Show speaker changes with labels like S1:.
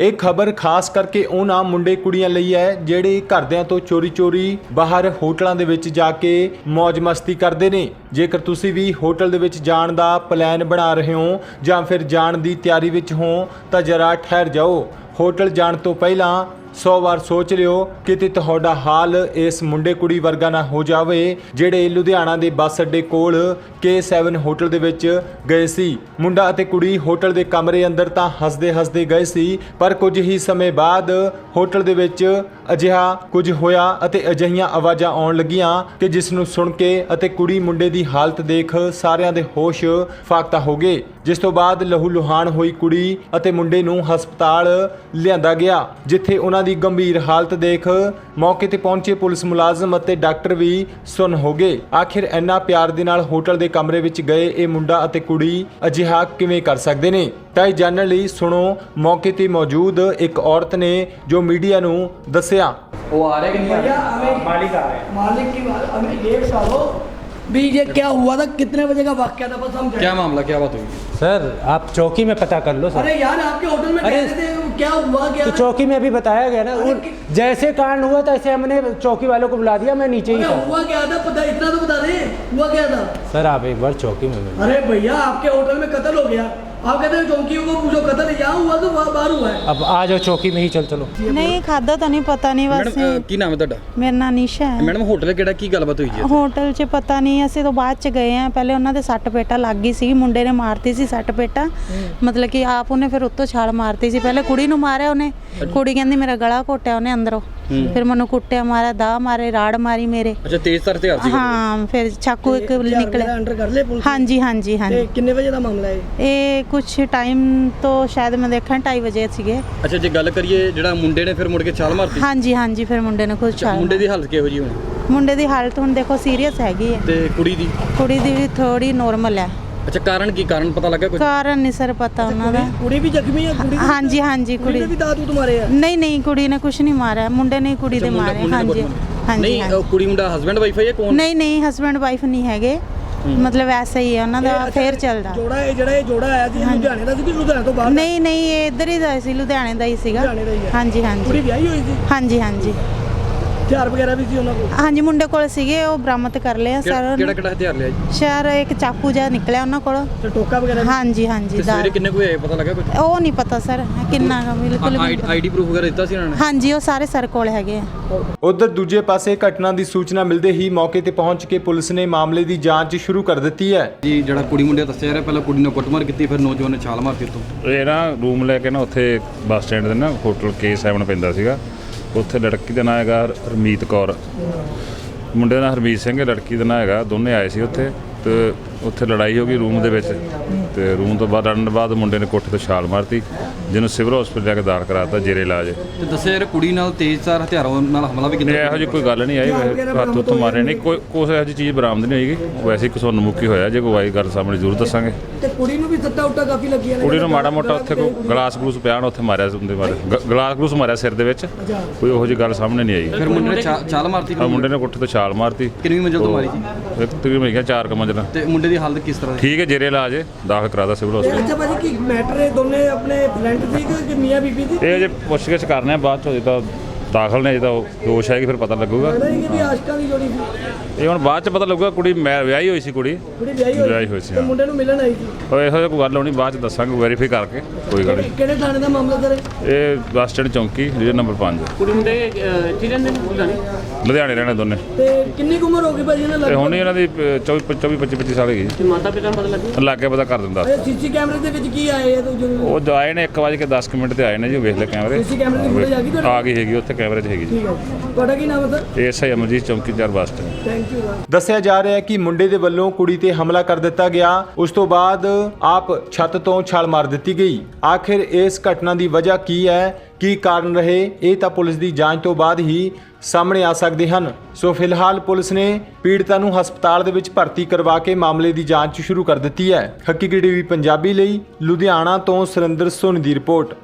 S1: ਇਹ ਖਬਰ ਖਾਸ ਕਰਕੇ ਉਹਨਾਂ ਮੁੰਡੇ ਕੁੜੀਆਂ ਲਈ ਹੈ, ਜਿਹੜੇ ਘਰਦਿਆਂ ਤੋਂ ਚੋਰੀ-ਚੋਰੀ ਬਾਹਰ ਹੋਟਲਾਂ ਦੇ ਵਿੱਚ ਜਾ ਕੇ ਮौज ਮਸਤੀ ਕਰਦੇ ਨੇ। ਜੇਕਰ ਤੁਸੀਂ ਵੀ ਹੋਟਲ ਦੇ ਵਿੱਚ ਜਾਣ ਦਾ ਪਲਾਨ ਬਣਾ ਰਹੇ ਹੋ ਜਾਂ ਫਿਰ ਜਾਣ ਦੀ ਤਿਆਰੀ ਵਿੱਚ ਹੋ, ਤਾਂ ਜਰਾ ਠਹਿਰ ਜਾਓ। ਹੋਟਲ ਜਾਣ ਤੋਂ ਪਹਿਲਾਂ 100 ਵਾਰ ਸੋਚ ਲਿਓ ਕਿਤੇ ਤੁਹਾਡਾ ਹਾਲ ਇਸ ਮੁੰਡੇ ਕੁੜੀ ਵਰਗਾ ਨਾ ਹੋ ਜਾਵੇ, ਜਿਹੜੇ ਲੁਧਿਆਣਾ ਦੇ ਬੱਸ ਅੱਡੇ ਕੋਲ K7 ਹੋਟਲ ਦੇ ਵਿੱਚ ਗਏ ਸੀ। ਮੁੰਡਾ ਅਤੇ ਕੁੜੀ ਹੋਟਲ ਦੇ ਕਮਰੇ ਅੰਦਰ ਤਾਂ ਹੱਸਦੇ ਹੱਸਦੇ ਗਏ ਸੀ, ਪਰ ਕੁਝ ਹੀ ਸਮੇਂ ਬਾਅਦ ਹੋਟਲ ਦੇ ਵਿੱਚ ਅਜਿਹਾ ਕੁਝ ਹੋਇਆ ਅਤੇ ਅਜਿਹੀਆਂ ਆਵਾਜ਼ਾਂ ਆਉਣ ਲੱਗੀਆਂ ਕਿ ਜਿਸ ਨੂੰ ਸੁਣ ਕੇ ਅਤੇ ਕੁੜੀ ਮੁੰਡੇ ਦੀ ਹਾਲਤ ਦੇਖ ਸਾਰਿਆਂ ਦੇ ਹੋਸ਼ ਫਾਕਤਾ ਹੋ ਗਏ। ਜਿਸ ਤੋਂ ਬਾਅਦ ਲਹੂ ਲੁਹਾਨ ਹੋਈ ਕੁੜੀ ਅਤੇ ਮੁੰਡੇ ਨੂੰ ਹਸਪਤਾਲ ਲਿਆਂਦਾ ਗਿਆ, ਜਿੱਥੇ ਉਹਨਾਂ ਦੀ ਗੰਭੀਰ ਹਾਲਤ ਦੇਖ ਮੌਕੇ ਤੇ ਪਹੁੰਚੇ ਪੁਲਿਸ ਮੁਲਾਜ਼ਮ ਅਤੇ ਡਾਕਟਰ ਵੀ ਸੁੰਨ ਹੋ ਗਏ ਆਖਿਰ ਇੰਨਾ ਪਿਆਰ ਦੇ ਨਾਲ ਹੋਟਲ ਦੇ ਕਮਰੇ ਵਿੱਚ ਗਏ ਇਹ ਮੁੰਡਾ ਅਤੇ ਕੁੜੀ ਅਜਿਹਾ ਕਿਵੇਂ ਕਰ ਸਕਦੇ ਨੇ ਤਾਂ ਇਹ ਜਾਣਨ ਲਈ ਸੁਣੋ ਮੌਕੇ ਤੇ ਮੌਜੂਦ ਇੱਕ ਔਰਤ ਨੇ ਜੋ ਮੀਡੀਆ ਨੂੰ ਦੱਸਿਆ
S2: वो आ रहे कि नहीं आ
S3: भैया
S2: रहे
S3: हमें
S4: मालिक आ रहे हैं
S3: मालिक की बात हमें ये बताओ भी ये क्या हुआ था? कितने बजे का वाक्य था? बस हम
S2: क्या मामला क्या बात हुई?
S4: सर आप चौकी में पता कर लो सर।
S3: अरे यार आपके होटल में
S4: अरे-
S3: थे क्या हुआ क्या
S4: तो चौकी में अभी बताया गया ना उन- जैसे कांड हुआ तैसे हमने चौकी वालों को बुला दिया मैं नीचे ही था।
S3: हुआ क्या था? पता इतना तो बता दे हुआ क्या था?
S4: सर आप एक बार चौकी में
S3: अरे भैया आपके होटल में कत्ल हो गया। आप कहते हैं चौकियों को पूछो कत्ल यहाँ हुआ तो वहाँ बाहर हुआ है
S4: अब आ जाओ चौकी में ही चल चलो
S5: ਨਹੀਂ ਖਾਦਾ ਤਾਂ ਨਹੀਂ ਪਤਾ ਨਹੀਂ ਬਸ
S2: ਮੈਡਮ ਅਹ, ਕੀ ਨਾਮ ਹੈ ਤੁਹਾਡਾ
S5: ਮੇਰਾ ਨਾਂ ਨਿਸ਼ਾ ਹੈ
S2: ਮੈਡਮ ਹੋਟਲ ਕਿਹੜਾ ਕੀ ਗੱਲਬਾਤ ਹੋਈ ਹੈ
S5: ਹੋਟਲ 'ਚ ਪਤਾ ਨਹੀਂ ਅਸੀਂ ਤਾਂ ਬਾਅਦ 'ਚ ਗਏ ਆ ਪਹਿਲੇ ਉਹਨਾਂ ਦੇ ਸੱਟ ਪੇਟਾ ਲੱਗ ਗਈ ਸੀ ਮੁੰਡੇ ਨੇ ਮਾਰਤੀ ਸੀ ਸੱਟ ਪੇਟਾ ਮਤਲਬ ਕਿ ਆਪ ਉਹਨੇ ਫਿਰ ਉੱਤੋਂ ਛਾਲ ਮਾਰਤੀ ਸੀ ਪਹਿਲੇ ਕੁੜੀ ਨੂੰ ਮਾਰਿਆ ਉਹਨੇ ਕੁੜੀ ਕਹਿੰਦੀ ਮੇਰਾ ਗਲਾ ਘੋਟਿਆ ਉਹਨੇ ਅੰਦਰੋਂ। ਫਿਰ ਮੈਨੂੰ ਕੁੱਟਿਆ ਮਾਰਿਆ ਦਾ ਮਾਰੇ ਰਾੜ ਮਾਰੀ ਮੇਰੇ।
S2: ਅੱਛਾ ਤੇਜ਼ ਤਰ ਹਥਿਆਰ ਸੀ
S5: ਹਾਂ ਫਿਰ ਚਾਕੂ ਇੱਕ ਨਿਕਲਿਆ ਹਾਂਜੀ ਹਾਂਜੀ ਹਾਂਜੀ।
S3: ਤੇ ਕਿੰਨੇ ਵਜੇ ਦਾ ਮਾਮਲਾ ਹੈ
S5: ਇਹ ਕੁਝ ਟਾਈਮ ਤੋਂ ਸ਼ਾਇਦ ਮੈਂ ਦੇਖਾਂ 2:30 ਵਜੇ ਸੀਗੇ।
S2: ਅੱਛਾ ਜੇ ਗੱਲ ਕਰੀਏ ਜਿਹੜਾ ਮੁੰਡੇ ਨੇ ਫਿਰ ਮੁੜ ਕੇ ਛਾਲ ਮਾਰਤੀ?
S5: ਹਾਂਜੀ ਹਾਂਜੀ ਫਿਰ ਮੁੰਡੇ ਨੇ
S2: ਖੁਦ
S5: ਛਾਲ
S2: ਮੁੰਡੇ ਦੀ ਹਾਲਤ ਕਿਹੋ ਜੀ ਹੁਣ?
S5: ਮੁੰਡੇ ਦੀ ਹਾਲਤ ਹੁਣ ਦੇਖੋ ਸੀਰੀਅਸ ਹੈਗੀ ਹੈ।
S2: ਤੇ ਕੁੜੀ ਦੀ?
S5: ਕੁੜੀ ਦੀ ਵੀ ਥੋੜੀ ਨੋਰਮਲ ਹੈ।
S2: ਅੱਛਾ ਕਾਰਨ ਕੀ? ਕਾਰਨ ਪਤਾ ਲੱਗਾ ਕੁਝ
S5: ਕਾਰਨ ਨਹੀਂ ਸਰ ਪਤਾ ਉਹਨਾਂ ਦਾ।
S3: ਕੁੜੀ ਵੀ ਜ਼ਖਮੀ ਆ ਕੁੜੀ
S5: ਹਾਂਜੀ ਹਾਂਜੀ ਕੁੜੀ
S3: ਨੇ ਵੀ ਦਾਤੂ ਤੁਮਾਰੇ ਆ।
S5: ਨਹੀਂ ਨਹੀਂ ਕੁੜੀ ਨੇ ਕੁਝ ਨਹੀਂ ਮਾਰਿਆ। ਮੁੰਡੇ ਨੇ ਕੁੜੀ ਦੇ ਮਾਰੇ। ਹਾਂਜੀ ਹਾਂਜੀ
S2: ਨਹੀਂ ਉਹ ਕੁੜੀ ਮੁੰਡਾ ਹਸਬੰਡ ਵਾਈਫ ਹੈ ਜਾਂ ਕੌਣ?
S5: ਨਹੀਂ ਨਹੀਂ ਹਸਬੰਡ ਵਾਈਫ ਨਹੀਂ ਹੈਗੇ। ਮਤਲਬ ਐਸਾ ਹੀ ਹੈ ਉਹਨਾਂ ਦਾ ਫੇਰ ਚੱਲਦਾ।
S3: ਜੋੜਾ ਇਹ ਜਿਹੜਾ ਇਹ ਜੋੜਾ ਆਇਆ ਸੀ ਲੁਧਿਆਣੇ ਦਾ ਸੀ ਕਿ ਲੁਧਿਆਣੇ ਤੋਂ ਬਾਹਰ
S5: ਨਹੀਂ ਨਹੀਂ ਇਹ ਇੱਧਰ ਹੀ ਦਾ ਸੀ ਲੁਧਿਆਣੇ ਦਾ ਹੀ ਸੀਗਾ।
S3: ਲੁਧਿਆਣੇ ਹਾਂਜੀ
S5: ਹਾਂਜੀ।
S3: ਕੁੜੀ ਵਿਆਹੀ ਹੋਈ ਸੀ?
S5: ਹਾਂਜੀ ਹਾਂਜੀ।
S3: ਹਥਿਆਰ ਵਗੈਰਾ ਵੀ ਸੀ ਉਹਨਾਂ ਕੋਲ?
S5: ਹਾਂਜੀ ਮੁੰਡੇ ਕੋਲ ਸੀਗੇ ਉਹ ਬਰਾਮਦ ਕਰ ਲਿਆ ਸਰ।
S2: ਕਿਹੜਾ ਕਿਹੜਾ ਹਥਿਆਰ ਲਿਆ ਜੀ?
S5: ਸ਼ਹਿਰ ਇੱਕ ਚਾਕੂ ਜਿਹਾ ਨਿਕਲਿਆ ਉਹਨਾਂ ਕੋਲ।
S3: ਤੇ ਟੋਕਾ ਵਗੈਰਾ ਵੀ?
S5: ਹਾਂਜੀ ਹਾਂਜੀ
S2: ਤੇ
S5: ਦਾ
S2: ਸਵੇਰੇ ਕਿੰਨੇ ਕੋਈ ਆਏ ਪਤਾ ਲੱਗਾ ਕੁਝ
S5: ਉਹ ਨਹੀਂ ਪਤਾ ਸਰ ਕਿੰਨਾ ਕੁ, ਬਿਲਕੁਲ।
S2: ਆਈਡੀ ਪ੍ਰੂਫ ਵਗੈਰਾ ਦਿੱਤਾ ਸੀ ਇਹਨਾਂ ਨੇ?
S5: ਹਾਂਜੀ ਉਹ ਸਾਰੇ ਸਰ ਕੋਲ ਹੈਗੇ ਆ।
S1: ਉਧਰ ਦੂਜੇ ਪਾਸੇ ਘਟਨਾ ਦੀ ਸੂਚਨਾ ਮਿਲਦੇ ਹੀ ਮੌਕੇ ਤੇ ਪਹੁੰਚ ਕੇ ਪੁਲਿਸ ਨੇ ਮਾਮਲੇ ਦੀ ਜਾਂਚ ਸ਼ੁਰੂ ਕਰ ਦਿੱਤੀ ਹੈ।
S2: ਜੀ ਜਿਹੜਾ ਕੁੜੀ ਮੁੰਡੇ ਦੱਸਿਆ ਜਾ ਰਿਹਾ ਪਹਿਲਾਂ ਕੁੜੀ ਨੇ ਕੁੱਟਮਾਰ ਕੀਤੀ ਫਿਰ ਨੌਜਵਾਨ ਨੇ ਛਾਲ ਮਾਰਤੀ ਉੱਤੋਂ
S6: ਇਹ ਨਾ ਰੂਮ ਲੈ ਕੇ ਨਾ ਉੱਥੇ ਬੱਸ ਸਟੈਂਡ ਦੇ ਨਾ ਹੋਟਲ K7 ਪੈਂਦਾ ਸੀਗਾ। ਉੱਥੇ ਲੜਕੀ ਦਾ ਨਾਂ ਹੈਗਾ ਹਰਮੀਤ ਕੌਰ। ਮੁੰਡੇ ਦਾ ਨਾਂ ਹਰਮੀਤ ਸਿੰਘ ਹੈ, ਲੜਕੀ ਦਾ ਨਾਂ ਹੈਗਾ, ਦੋਨੇ ਆਏ ਸੀ ਉੱਥੇ ਤੇ ਉੱਥੇ ਲੜਾਈ ਹੋ ਗਈ ਰੂਮ ਦੇ ਵਿੱਚ। ਤੇ ਰੂਮ ਤੋਂ ਬਾਹਰ ਤੋਂ ਬਾਅਦ ਮੁੰਡੇ ਨੇ ਕੋਠੇ ਤੋਂ ਛਾਲ ਮਾਰਤੀ ਜਿਹਨੂੰ ਸਿਵਲ ਹਸਪੀਟਲ ਜਾ ਕੇ ਦਾਖਲ ਕਰਾਤਾ ਜੇਰੇ ਇਲਾਜ।
S2: ਤੇ ਦੱਸਿਆ ਜਾ ਰਿਹਾ ਕੁੜੀ ਨਾਲ ਤੇਜ਼ਧਾਰ ਹਥਿਆਰਾਂ ਨਾਲ ਹਮਲਾ ਵੀ ਕੀਤਾ।
S6: ਇਹੋ ਜਿਹੀ ਕੋਈ ਗੱਲ ਨਹੀਂ ਆਈ ਵੈਸੇ ਹੱਥ ਉੱਤ ਮਾਰੇ ਨਹੀਂ ਕੋਈ ਕੋਈ ਇਹੋ ਜਿਹੀ ਚੀਜ਼ ਬਰਾਮਦ ਨਹੀਂ ਹੋਈਗੀ ਵੈਸੇ ਇੱਕ ਸੋਨ ਮੁੱਕੀ ਹੋਇਆ ਜੇ ਕੋਈ ਆਈ ਗੱਲ ਸਾਹਮਣੇ ਜ਼ਰੂਰ ਦੱਸਾਂਗੇ।
S3: ਤੇ ਕੁੜੀ ਨੂੰ ਵੀ ਸੱਟਾ ਉੱਟਾ ਕਾਫੀ ਲੱਗੀਆਂ ਨੇ
S6: ਕੁੜੀ ਨੂੰ ਮਾੜਾ ਮੋਟਾ ਉੱਥੇ ਕੋਈ ਗਲਾਸ ਗਲੂਸ ਪਿਆ ਹੋਣਾ ਉੱਥੇ ਮਾਰਿਆ ਉਹਦੇ ਬਾਰੇ। ਗ- ਗਲਾਸ ਗਲੂਸ ਮਾਰਿਆ ਸਿਰ ਦੇ ਵਿੱਚ ਕੋਈ ਉਹੋ ਜਿਹੀ ਗੱਲ ਸਾਹਮਣੇ ਨਹੀਂ ਆਈ।
S2: ਫਿਰ ਮੁੰਡੇ ਨੇ ਛਾ- ਛਾਲ ਮਾਰਤੀ
S6: ਆ ਮੁੰਡੇ ਨੇ? ਕੋਠੇ ਤੋਂ ਛਾਲ ਮਾਰਤੀ।
S2: ਕਿੰਨੀ ਮੰਜ਼ਿਲ ਤੋਂ ਮਾਰੀ ਸੀ?
S6: ਇੱਕ ਤਕਰੀਬਨ ਹੈਗਾ ਚਾਰ ਕੁ ਮੰਜ਼ਿਲਾਂ
S2: ਤੇ ਮੁੰਡੇ ਦੀ ਹਾਲਤ ਕਿਸ ਤਰ੍ਹਾਂ ਦੀ?
S6: ਠੀਕ ਹੈ ਜੇਰੇ ਇਲਾਜ ਹੈ, ਦਾਖਲ ਕਰਾਦਾ ਸਿਵਲ ਹਸਪੀਟਲ
S3: ਅੱਛਾ ਭਾਜੀ ਕੀ ਮੈਟਰ ਇਹ ਦੋਨੇ ਆਪਣੇ ਫਰੈਂਡ ਸੀ ਕਿ ਕਿ ਮੀਆਂ ਬੀਬੀ ਸੀ
S6: ਇਹ ਜੇ ਪੁੱਛਗਿੱਛ ਕਰਨੇ ਆ ਬਾਅਦ ਚੋਂ ਜੇ ਤਾਂ ਦਾਖਲ ਨੇ ਜੇ ਤਾਂ ਉਹ ਹੋਸ਼ ਆਏਗੀ ਫਿਰ ਪਤਾ ਲੱਗੂਗਾ।
S3: ਲੱਗਦਾ ਨਹੀਂ ਕਿ ਵੀ ਆਸ਼ਕਾਂ ਦੀ ਜੋੜੀ ਸੀ।
S6: ਇਹ ਹੁਣ ਬਾਅਦ ਚ ਪਤਾ ਲੱਗੂਗਾ ਕੁੜੀ ਮੈਂ ਵਿਆਹੀ ਹੋਈ ਸੀ ਕੁੜੀ।
S3: ਕੁੜੀ ਵਿਆਹੀ ਹੋਈ
S6: ਸੀ,
S3: ਤੇ
S6: ਹਾਂ।
S3: ਮੁੰਡੇ ਨੂੰ ਮਿਲਣ ਆਈ ਸੀ।
S6: ਉਹ ਇਹੋ ਜਿਹਾ ਕੋਈ ਗੱਲ ਹੋਣੀ ਬਾਅਦ ਚ ਦੱਸਾਂਗੇ ਵੈਰੀਫਾਈ ਕਰਕੇ ਕੋਈ ਗੱਲ ਨਹੀਂ।
S3: ਕਿਹੜੇ ਥਾਣੇ ਦਾ ਮਾਮਲਾ ਸਰ?
S6: ਇਹ ਬੱਸ ਸਟੈਂਡ ਚੌਂਕੀ ਡਿਵੀਜ਼ਨ ਨੰਬਰ 5
S7: ਕੁੜੀ ਮੁੰਡੇ ਇੱਥੇ ਰਹਿੰਦੇ ਨੇ ਲੁਧਿਆਣੇ?
S6: ਲੁਧਿਆਣੇ ਰਹਿਣੇ ਦੋਨੇ।
S3: ਤੇ ਕਿੰਨੀ ਕੁ ਉਮਰ ਹੋ ਗਈ ਭਾਜੀ ਇਹਨਾਂ
S6: ਤੇ
S3: ਲੱਗ
S6: ਹੁਣ ਹੀ ਇਹਨਾਂ ਦੀ 24 24 25 25 ਸਾਲ ਹੈਗੀ।
S7: ਤੇ ਮਾਤਾ ਪਿਤਾ ਨੂੰ ਪਤਾ ਲੱਗਿਆ
S6: ਲੱਗ ਕੇ ਪਤਾ ਕਰ ਦਿੰਦਾ।
S3: ਇਹ ਸੀਸੀ ਕੈਮਰੇ ਦੇ ਵਿੱਚ ਕੀ ਆਏ ਆ ਤੂੰ
S6: ਉਹ ਆਏ ਨੇ 1 ਵਜੇ ਕੇ 10 ਕੁ ਮਿੰਟ ਤੇ ਆਏ ਨੇ ਜੀ ਵੇਖ ਲੈ ਕੈਮਰੇ।
S3: ਸੀਸੀ ਕੈਮਰੇ ਦੀ ਫੁਟੇਜ ਆ ਗਈ ਤੁਹਾਡੇ
S6: ਆ ਗਈ ਹੈਗੀ ਉੱਥੇ ਕੈਮਰੇ 'ਚ ਹੈਗੀ ਜੀ।
S3: ਠੀਕ ਹੈ। ਤੁਹਾਡਾ ਕੀ ਨਾਮ ਹੈ ਸਰ?
S6: ਐਸਆਈ ਅਮਰਜੀਤ ਚੌਂਕੀਦਾਰ ਬੱਸ ਸਟੈਂਡ
S3: ਥੈਂਕ ਯੂ
S1: ਦੱਸਿਆ ਜਾ ਰਿਹਾ ਹੈ ਕਿ ਮੁੰਡੇ ਦੇ ਵੱਲੋਂ ਕੁੜੀ ਤੇ ਹਮਲਾ ਕਰ ਦਿੱਤਾ ਗਿਆ। ਉਸ ਤੋਂ ਬਾਅਦ ਆਪ ਛੱਤ ਤੋਂ ਛਾਲ ਮਾਰ ਦਿੱਤੀ ਗਈ। ਆਖਿਰ ਇਸ ਘਟਨਾ ਦੀ ਵਜ੍ਹਾ ਕੀ ਹੈ? ਕੀ ਕਾਰਨ ਰਹੇ? ਇਹ ਤਾਂ ਪੁਲਿਸ ਦੀ ਜਾਂਚ ਤੋਂ ਬਾਅਦ ਹੀ ਸਾਹਮਣੇ ਆ ਸਕਦੇ ਹਨ। ਸੋ ਫਿਲਹਾਲ ਪੁਲਿਸ ਨੇ ਪੀੜਤਾ ਨੂੰ ਹਸਪਤਾਲ ਦੇ ਵਿੱਚ ਭਰਤੀ ਕਰਵਾ ਕੇ ਮਾਮਲੇ ਦੀ ਜਾਂਚ ਸ਼ੁਰੂ ਕਰ ਦਿੱਤੀ ਹੈ। ਹਕੀਕੀ ਟੀਵੀ ਪੰਜਾਬੀ ਲਈ ਲੁਧਿਆਣਾ ਤੋਂ ਸੁਰਿੰਦਰ ਸੋਨੀ ਦੀ ਰਿਪੋਰਟ।